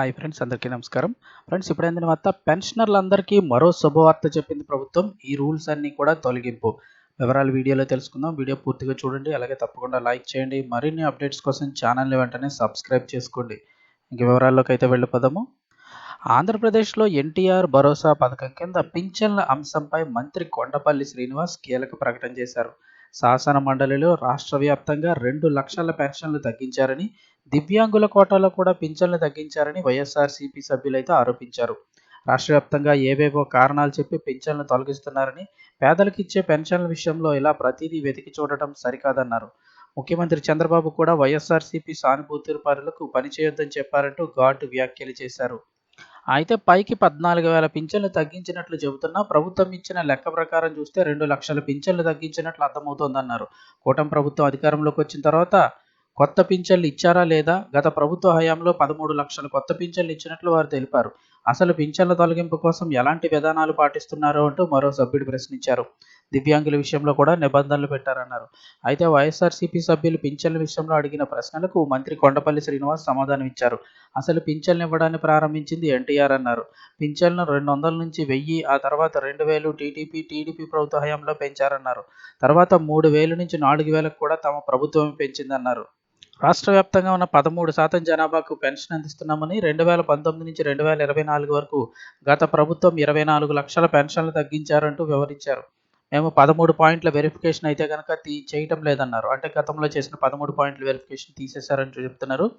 Hi friends అందరికీ నమస్కారం. Friends ఇప్పుడైందిన వార్త పెన్షనర్లందరికీ మరో శుభవార్త చెప్పింది ప్రభుత్వం. ఈ రూల్స్ అన్నీ కూడా తొలగింపు. వివరాలు వీడియోలో తెలుసుకుందాం. వీడియో పూర్తిగా చూడండి. అలాగే తప్పకుండా లైక్ చేయండి. మరిన్ని అప్డేట్స్ కోసం ఛానల్ని వెంటనే సబ్స్క్రైబ్ చేసుకోండి. ఇంక వివరాల్లోకి అయితే వెళ్ళిపోదాము. ఆంధ్రప్రదేశ్లో ఎన్టీఆర్ భరోసా పథకం కింద పింఛన్ల అంశంపై మంత్రి కొండపల్లి శ్రీనివాస్ కీలక ప్రకటన చేశారు. శాసన మండలిలో రాష్ట్ర వ్యాప్తంగా రెండు లక్షల పెన్షన్లు తగ్గించారని దివ్యాంగుల కోటాలో కూడా పింఛన్లు తగ్గించారని వైఎస్ఆర్సీపీ సభ్యులైతే ఆరోపించారు. రాష్ట్ర వ్యాప్తంగా ఏవేవో కారణాలు చెప్పి పింఛన్లు తొలగిస్తున్నారని పేదలకు ఇచ్చే పెన్షన్ల విషయంలో ఇలా ప్రతిదీ వెతికి చూడటం సరికాదన్నారు. ముఖ్యమంత్రి చంద్రబాబు కూడా వైఎస్ఆర్సీపీ సానుభూతి పరులకు పనిచేయొద్దని చెప్పారంటూ ఘాటు వ్యాఖ్యలు చేశారు. అయితే పైకి పద్నాలుగు వేల పింఛన్లు తగ్గించినట్లు చెబుతున్నా ప్రభుత్వం ఇచ్చిన లెక్క ప్రకారం చూస్తే రెండు లక్షల పింఛన్లు తగ్గించినట్లు అర్థమవుతోందన్నారు. కూటమి ప్రభుత్వం అధికారంలోకి వచ్చిన తర్వాత కొత్త పింఛన్లు ఇచ్చారా లేదా? గత ప్రభుత్వ హయాంలో పదమూడు లక్షల కొత్త పింఛన్లు ఇచ్చినట్లు వారు తెలిపారు. అసలు పింఛన్ల తొలగింపు కోసం ఎలాంటి విధానాలు పాటిస్తున్నారో అంటూ మరో సభ్యుడు ప్రశ్నించారు. దివ్యాంగుల విషయంలో కూడా నిబంధనలు పెట్టారన్నారు. అయితే వైఎస్ఆర్సీపీ సభ్యులు పింఛన్ల విషయంలో అడిగిన ప్రశ్నలకు మంత్రి కొండపల్లి శ్రీనివాస్ సమాధానం ఇచ్చారు. అసలు పింఛన్లు ఇవ్వడాన్ని ప్రారంభించింది ఎన్టీఆర్ అన్నారు. పింఛన్లు రెండు వందల నుంచి వెయ్యి ఆ తర్వాత రెండు వేలు టీడీపీ టీడీపీ ప్రభుత్వ హయాంలో పెంచారన్నారు. తర్వాత మూడు వేలు నుంచి నాలుగు వేలకు కూడా తమ ప్రభుత్వం పెంచిందన్నారు. రాష్ట్ర వ్యాప్తంగా ఉన్న పదమూడు శాతం జనాభాకు పెన్షన్ అందిస్తున్నామని రెండు వేల పంతొమ్మిది నుంచి రెండు వేల ఇరవై నాలుగు వరకు గత ప్రభుత్వం ఇరవై నాలుగు లక్షల పెన్షన్లు తగ్గించారంటూ వివరించారు. మేము పదమూడు పాయింట్ల వెరిఫికేషన్ అయితే కనుక తీ చేయటం లేదన్నారు. అంటే గతంలో చేసిన పదమూడు పాయింట్ల వెరిఫికేషన్ తీసేశారని చెప్తున్నారు.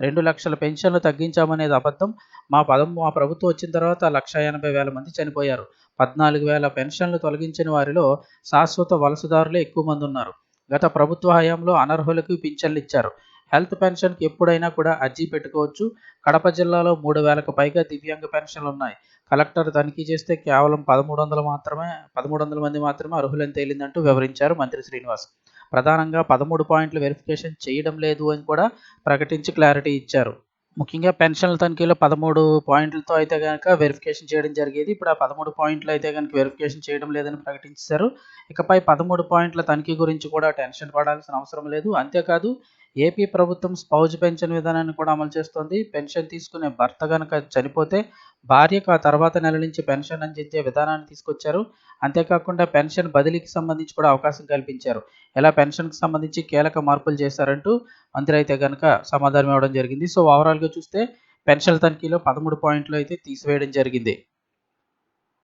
రెండు లక్షల పెన్షన్లు తగ్గించామనేది అబద్ధం. మా పదం మా ప్రభుత్వం వచ్చిన తర్వాత లక్ష ఎనభై వేల మంది చనిపోయారు. పద్నాలుగు వేల పెన్షన్లు తొలగించిన వారిలో శాశ్వత వలసదారులే ఎక్కువ మంది ఉన్నారు. గత ప్రభుత్వ హయాంలో అనర్హులకు పింఛన్లు ఇచ్చారు. హెల్త్ పెన్షన్కి ఎప్పుడైనా కూడా అర్జీ పెట్టుకోవచ్చు. కడప జిల్లాలో మూడు వేలకు పైగా దివ్యాంగ పెన్షన్లు ఉన్నాయి. కలెక్టర్ తనిఖీ చేస్తే కేవలం పదమూడు వందలు మాత్రమే పదమూడు వందల మంది మాత్రమే అర్హులని తేలిందంటూ వివరించారు మంత్రి శ్రీనివాస్. ప్రధానంగా పదమూడు పాయింట్లు వెరిఫికేషన్ చేయడం లేదు అని కూడా ప్రకటించి క్లారిటీ ఇచ్చారు. ముఖ్యంగా పెన్షన్ల తనిఖీలో పదమూడు పాయింట్లతో అయితే కనుక వెరిఫికేషన్ చేయడం జరిగేది. ఇప్పుడు ఆ పదమూడు పాయింట్లు అయితే కనుక వెరిఫికేషన్ చేయడం లేదని ప్రకటించారు. ఇకపై పదమూడు పాయింట్ల తనిఖీ గురించి కూడా టెన్షన్ పడాల్సిన అవసరం లేదు. అంతేకాదు ఏపీ ప్రభుత్వం స్పౌజ్ పెన్షన్ విధానాన్ని కూడా అమలు చేస్తోంది. పెన్షన్ తీసుకునే భర్త కనుక చనిపోతే భార్యకు ఆ తర్వాత నెల నుంచి పెన్షన్ అందించే విధానాన్ని తీసుకొచ్చారు. అంతేకాకుండా పెన్షన్ బదిలీకి సంబంధించి కూడా అవకాశం కల్పించారు. ఇలా పెన్షన్కి సంబంధించి కీలక మార్పులు చేశారంటూ మంత్రి అయితే కనుక సమాధానం ఇవ్వడం జరిగింది. సో ఓవరాల్గా చూస్తే పెన్షన్ తనిఖీలో పదమూడు పాయింట్లు అయితే తీసివేయడం జరిగింది.